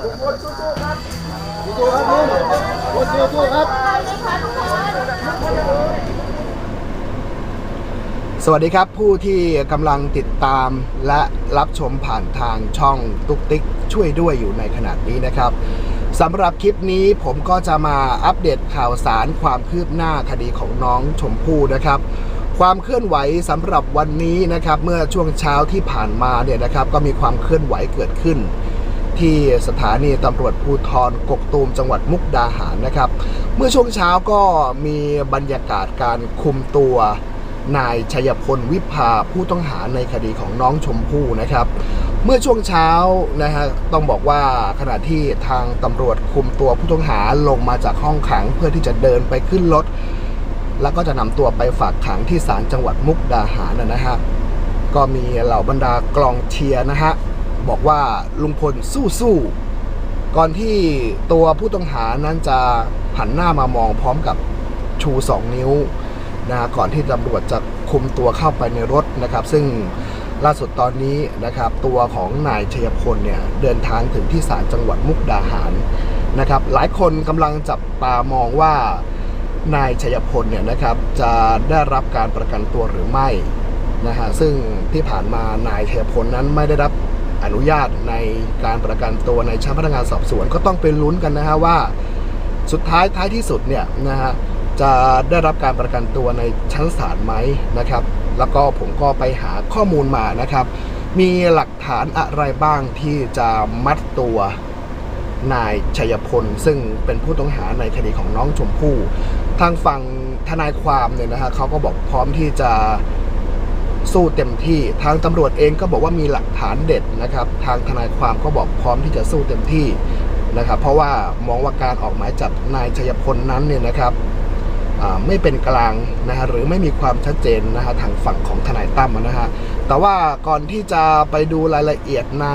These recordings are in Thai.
ลุงพลสู้ๆครับสู้ๆครับลุงพลสู้ๆครับสวัสดีครับผู้ที่กำลังติดตามและรับชมผ่านทางช่องตุกติ๊กช่วยด้วยอยู่ในขณะนี้นะครับสำหรับคลิปนี้ผมก็จะมาอัปเดตข่าวสารความคืบหน้าคดีของน้องชมพู่นะครับ ความเคลื่อนไหวสำหรับวันนี้นะครับ เมื่อช่วงเช้าที่ผ่านมาเนี่ยนะครับ ก็มีความเคลื่อนไหวเกิดขึ้น ที่สถานีตำรวจภูธรกกตูมจังหวัดมุกดาหารนะครับ เมื่อช่วงเช้าก็มีบรรยากาศการคุมตัวนายชัยพลวิภาผู้ต้องหาในคดีของน้องชมพู่นะครับ เมื่อช่วงเช้านะฮะต้องบอกว่าขณะที่ทางตำรวจคุมตัวผู้ต้องหาลงมาจากห้องขังเพื่อที่จะเดินไปขึ้นรถแล้วก็จะนำตัวไปฝากขังที่ศาลจังหวัดมุกดาหารนะนะฮะก็มีเหล่าบรรดากลองเชียร์นะฮะ บอกว่าลุงพลสู้ๆก่อนที่ตัวผู้ต้องหานั้นจะหันหน้ามามองพร้อมกับชู2นิ้วนะฮะก่อนที่ตำรวจจะคุมตัวเข้าไปในรถนะครับ ซึ่งล่าสุดตอนนี้นะครับ ตัวของนายชัยพลเนี่ยเดินทางถึงที่ศาลจังหวัดมุกดาหารนะครับ หลายคนกำลังจับตามองว่านายชัยพลเนี่ยนะครับจะได้รับการประกันตัวหรือไม่นะฮะซึ่งที่ผ่านมานายชัยพลนั้นไม่ได้รับ อนุญาตในการประกันตัวในชั้นพนักงานสอบสวนก็ต้องไปลุ้นกันนะฮะว่า สุดท้ายท้ายที่สุดเนี่ยนะฮะจะได้รับการประกันตัวในชั้นศาลไหมนะครับ แล้วก็ผมก็ไปหาข้อมูลมานะครับ มีหลักฐานอะไรบ้างที่จะมัดตัวนายชัยพล ซึ่งเป็นผู้ต้องหาในคดีของน้องชมพู่ ทางฝั่งทนายความเนี่ยนะฮะเขาก็บอกพร้อมที่จะ สู้เต็มที่ ทางตำรวจเองก็บอกว่ามีหลักฐานเด็ดนะครับ ทางทนายความก็บอกพร้อมที่จะสู้เต็มที่นะครับ เพราะว่ามองว่าการออกหมายจับนายชัยพลนั้นเนี่ยนะครับไม่เป็นกลางนะฮะหรือไม่มีความชัดเจนนะฮะทางฝั่งของทนายตั้มนะฮะแต่ว่าก่อนที่จะไปดูรายละเอียดใน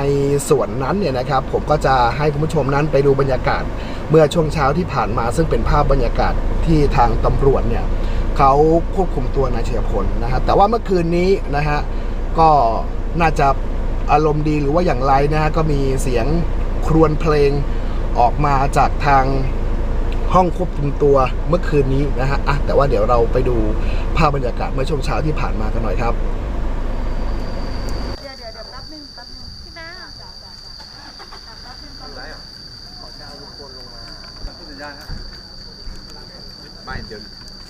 ส่วนนั้นเนี่ยนะครับ ผมก็จะให้คุณผู้ชมนั้นไปดูบรรยากาศ เมื่อช่วงเช้าที่ผ่านมาซึ่งเป็นภาพบรรยากาศที่ทางตำรวจเนี่ย เขาควบคุมตัวนายชัยพลนะฮะแต่ว่าเมื่อคืนนี้นะฮะก็น่าจะอารมณ์ดีหรือว่าอย่างไรนะฮะก็มีเสียงครวญเพลงออกมาจากทางห้องควบคุมตัวเมื่อคืนนี้นะฮะอะแต่ว่าเดี๋ยวเราไปดูภาพบรรยากาศเมื่อช่วงเช้าที่ผ่านมากันหน่อยครับไม่เดี๋ยว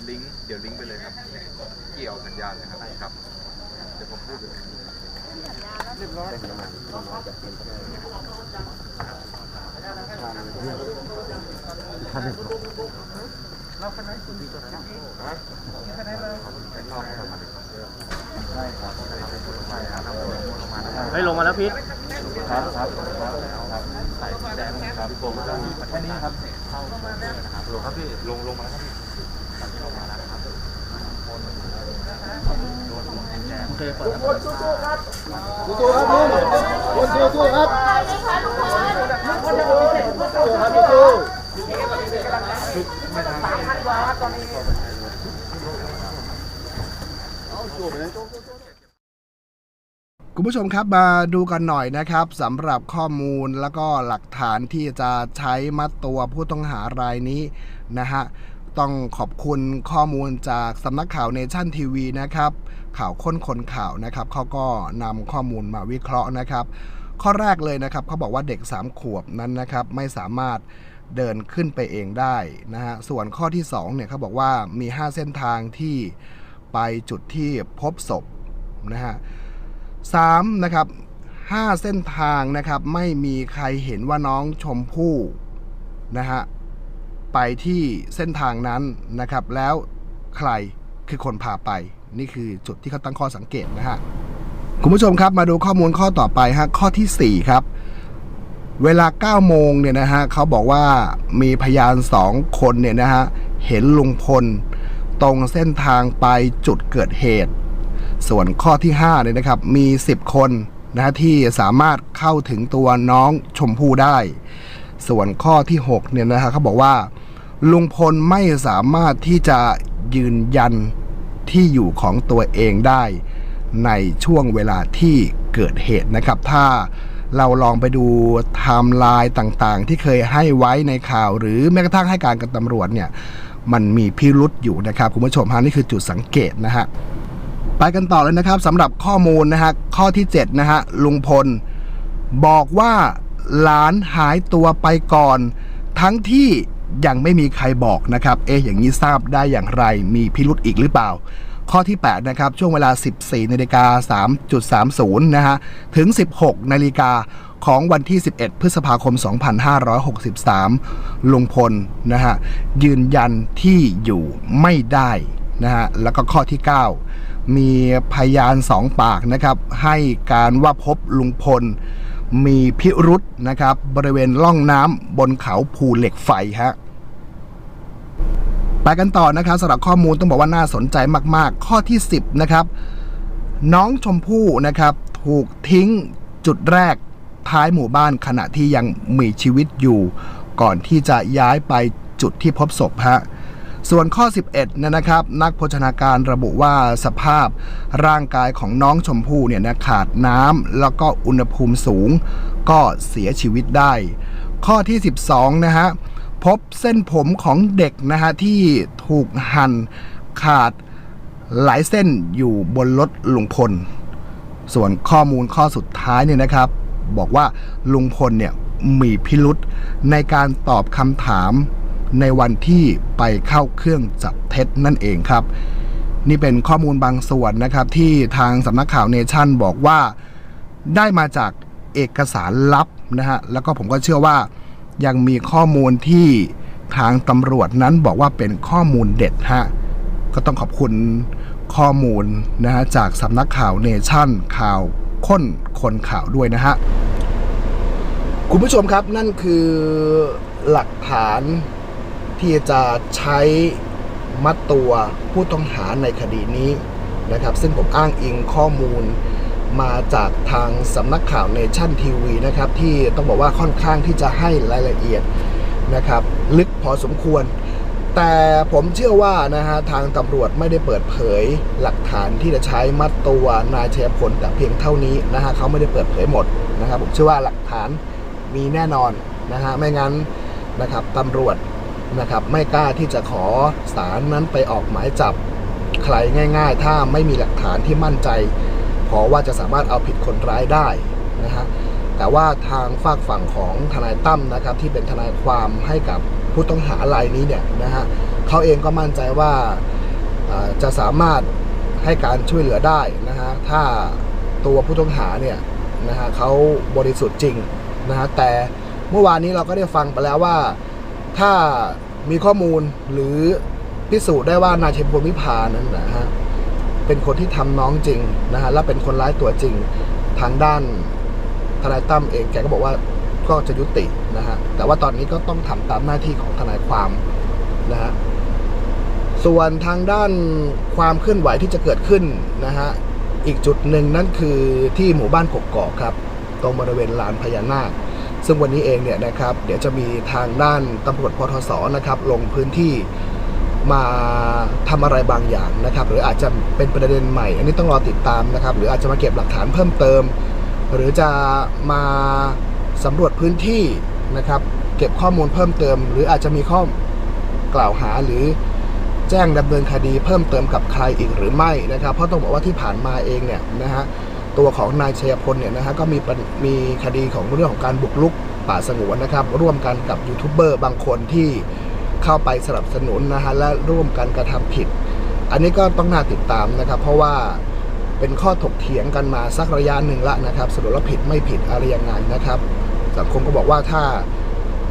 เดี๋ยวเดี๋ยวแป๊บนึงแป๊บนึงพี่แม่จ้าจ้าจ้าไม่เดี๋ยวลิงก์เดี๋ยวลิงก์ไปเลยครับ เกี่ยวสัญญาณเลยครับครับ เดี๋ยวผมพูดเลยเฮ้ยลงมาแล้วพีทครับครับครับครับใส่แดงครับผมแค่นี้ครับเข้านะครับลงครับพี่ลงลงมาแล้วครับพี่ตอนนี้ลงมาแล้วนะครับ โอ เคเปิดลุงพลสู้ๆครับสู้ๆครับลุงพลสู้ๆครับสู้ๆครับสู้ๆเอาสู้ไปเลยสู้ๆคุณผู้ชมครับมาดูกันหน่อยนะครับสำหรับข้อมูลแล้วก็หลักฐานที่จะใช้มัดตัวผู้ต้องหารายนี้นะฮะต้องขอบคุณข้อมูลจากสำนักข่าวเนชั่นทีวีนะครับ ข่าวค้นคนข่าวนะครับเขาก็นำข้อมูลมาวิเคราะห์นะครับ ข้อแรกเลยนะครับเขาบอกว่าเด็ก 3 ขวบนั้นนะครับไม่สามารถเดินขึ้นไปเองได้นะฮะส่วนข้อที่2เนี่ยเขาบอกว่ามี 5 เส้นทางที่ไปจุดที่พบศพนะฮะ3นะครับ5เส้นทางนะครับไม่มีใครเห็นว่าน้องชมพู่นะฮะไปที่เส้นทางนั้นนะครับ แล้วใครคือคนพาไป นี่คือจุดที่เขาตั้งข้อสังเกตนะฮะคุณผู้ชมครับมาดูข้อมูลข้อต่อไปฮะข้อทีสี่4 ครับ เวลา 9 โมงเนี่ยนะฮะเขาบอกว่ามีพยาน2คนเนี่ยนะฮะเห็นลุงพลตรงเส้นทางไปจุดเกิดเหตุ ส่วนข้อที่5เนี่ยนะครับมี 10 คนนะฮะที่สามารถเข้าถึงตัวน้องชมพู่ได้ ส่วนข้อที่6เนี่ยนะฮะเขาบอกว่า ลุงพลไม่สามารถที่จะยืนยัน ที่อยู่ของตัวเองได้ ในช่วงเวลาที่เกิดเหตุนะครับ ถ้าเราลองไปดูไทม์ไลน์ต่างๆ ที่เคยให้ไว้ในข่าว หรือแม้กระทั่งให้การกับตำรวจเนี่ยมันมีพิรุษอยู่นะครับคุณผู้ชมฮะนี่คือจุดสังเกตนะฮะไปกันต่อเลยนะครับสำหรับข้อมูลนะฮะข้อที่7นะฮะลุงพล บอกว่าหลานหายตัวไปก่อน ทั้งที่ ยังไม่มีใครบอกนะครับเอ๊ะอย่างนี้ทราบได้อย่างไรมีพิรุธอีกหรือเปล่า ข้อที่ 8 นะครับ ช่วงเวลา 14นาฬิกา3.30 นะฮะ ถึง 16นาฬิกาของวันที่ 11 พฤษภาคม 2563 ลุงพลนะฮะ ยืนยันที่อยู่ไม่ได้นะฮะ แล้วก็ข้อที่ 9 มีพยานสองปากนะครับ ให้การว่าพบลุงพล มีพิรุษนะครับ บริเวณล่องน้ำบนเขาภูเหล็กไฟฮะไปกันต่อนะครับสำหรับข้อมูลต้องบอกว่าน่าสนใจมากๆ ข้อที่ 10 นะครับ น้องชมพู่นะครับ ถูกทิ้งจุดแรกท้ายหมู่บ้านขณะที่ยังมีชีวิตอยู่ ก่อนที่จะย้ายไปจุดที่พบศพฮะ ส่วนข้อ 11เนี่ยนะครับ นักโภชนาการระบุว่าสภาพร่างกายของน้องชมพู่เนี่ยนะขาดน้ำแล้วก็อุณหภูมิสูง ก็เสียชีวิตได้ ข้อที่ 12 นะฮะ พบเส้นผมของเด็กนะฮะ ที่ถูกหั่นขาดหลายเส้นอยู่บนรถลุงพล ส่วนข้อมูลข้อสุดท้ายเนี่ยนะครับ บอกว่าลุงพลเนี่ยมีพิรุษในการตอบคำถาม ในวันที่ไปเข้าเครื่องจับเท็จนั่นเองครับ นี่เป็นข้อมูลบางส่วนนะครับ ที่ทางสำนักข่าวเนชั่นบอกว่าได้มาจากเอกสารลับนะฮะแล้วก็ผมก็เชื่อว่ายังมีข้อมูลที่ทางตำรวจนั้นบอกว่าเป็นข้อมูลเด็ดฮะก็ต้องขอบคุณข้อมูลนะฮะจากสำนักข่าวเนชั่นข่าวค้นคนข่าวด้วยนะฮะ คุณผู้ชมครับนั่นคือหลักฐาน ที่จะใช้มัดตัวผู้ต้องหาในคดีนี้นะครับ ซึ่งผมอ้างอิงข้อมูลมาจากทางสำนักข่าวเนชั่นทีวีนะครับ ที่ต้องบอกว่าค่อนข้างที่จะให้รายละเอียดนะครับ ลึกพอสมควร แต่ผมเชื่อว่านะฮะทางตำรวจไม่ได้เปิดเผยหลักฐานที่จะใช้มัดตัวนายชัยพลแต่เพียงเท่านี้นะฮะเขาไม่ได้เปิดเผยหมดนะครับ ผมเชื่อว่าหลักฐานมีแน่นอนนะฮะไม่งั้นนะครับตำรวจ นะครับไม่กล้าที่จะขอสารนั้นไปออกหมายจับใครง่าย ๆ ถ้าไม่มีหลักฐานที่มั่นใจพอว่าจะสามารถเอาผิดคนร้ายได้นะฮะแต่ว่าทางฝากฝั่งของทนายตั้มนะครับที่เป็นทนายความให้กับผู้ต้องหารายนี้เนี่ยนะฮะเขาเองก็มั่นใจว่าจะสามารถให้การช่วยเหลือได้นะฮะถ้าตัวผู้ต้องหาเนี่ยนะฮะเขาบริสุทธิ์จริงนะฮะแต่เมื่อวานนี้เราก็ได้ฟังไปแล้วว่า ถ้ามีข้อมูลหรือพิสูจน์ได้ว่านายเชมพลวิพานั้นนะฮะเป็นคนที่ทำน้องจริงนะฮะและเป็นคนร้ายตัวจริงทางด้านทนายตั้มเองแกก็บอกว่าก็จะยุตินะฮะแต่ว่าตอนนี้ก็ต้องทำตามหน้าที่ของทนายความนะฮะส่วนทางด้านความเคลื่อนไหวที่จะเกิดขึ้นนะฮะอีกจุดหนึ่งนั่นคือที่หมู่บ้านกกอกครับ ตรงบริเวณลานพญานาค ซึ่งวันนี้เองเนี่ยนะครับเดี๋ยวจะมีทางด้านตำรวจพทศนะครับลงพื้นที่มาทำอะไรบางอย่างนะครับ หรืออาจจะเป็นประเด็นใหม่ อันนี้ต้องรอติดตามนะครับ หรืออาจจะมาเก็บหลักฐานเพิ่มเติม หรือจะมาสำรวจพื้นที่นะครับ เก็บข้อมูลเพิ่มเติม หรืออาจจะมีข้อกล่าวหาหรือแจ้งดำเนินคดีเพิ่มเติมกับใครอีกหรือไม่นะครับ เพราะต้องบอกว่าที่ผ่านมาเองเนี่ยนะฮะ ตัวของนายชัยพลเนี่ยนะฮะก็มีมีคดีของเรื่องของการบุกรุกป่าสงวนนะครับ ร่วมกันกับยูทูบเบอร์บางคนที่เข้าไปสนับสนุนนะฮะและร่วมกันกระทำผิด อันนี้ก็ต้องน่าติดตามนะครับ เพราะว่าเป็นข้อถกเถียงกันมาสักระยะหนึ่งละนะครับสรุปแล้วผิดไม่ผิดอะไรยังไงนะครับ สังคมก็บอกว่าถ้า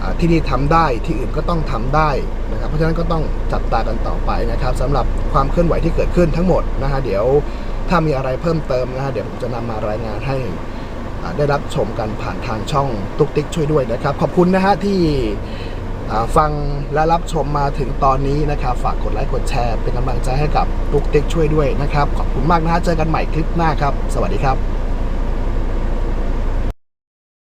อ่าที่นี่ทำได้ที่อื่นก็ต้องทำได้นะครับ เพราะฉะนั้นก็ต้องจับตากันต่อไปนะครับสำหรับความเคลื่อนไหวที่เกิดขึ้นทั้งหมดนะฮะเดี๋ยว ถ้ามีอะไรเพิ่มเติมนะฮะเดี๋ยวผมจะนำมารายงานให้ได้รับชมกันผ่านทางช่องตุ๊กติ๊กช่วยด้วยนะครับ ขอบคุณนะฮะที่ฟังและรับชมมาถึงตอนนี้นะครับ ฝากกดไลค์กดแชร์เป็นกำลังใจให้กับตุ๊กติ๊กช่วยด้วยนะครับ ขอบคุณมากนะฮะเจอกันใหม่คลิปหน้าครับ สวัสดีครับ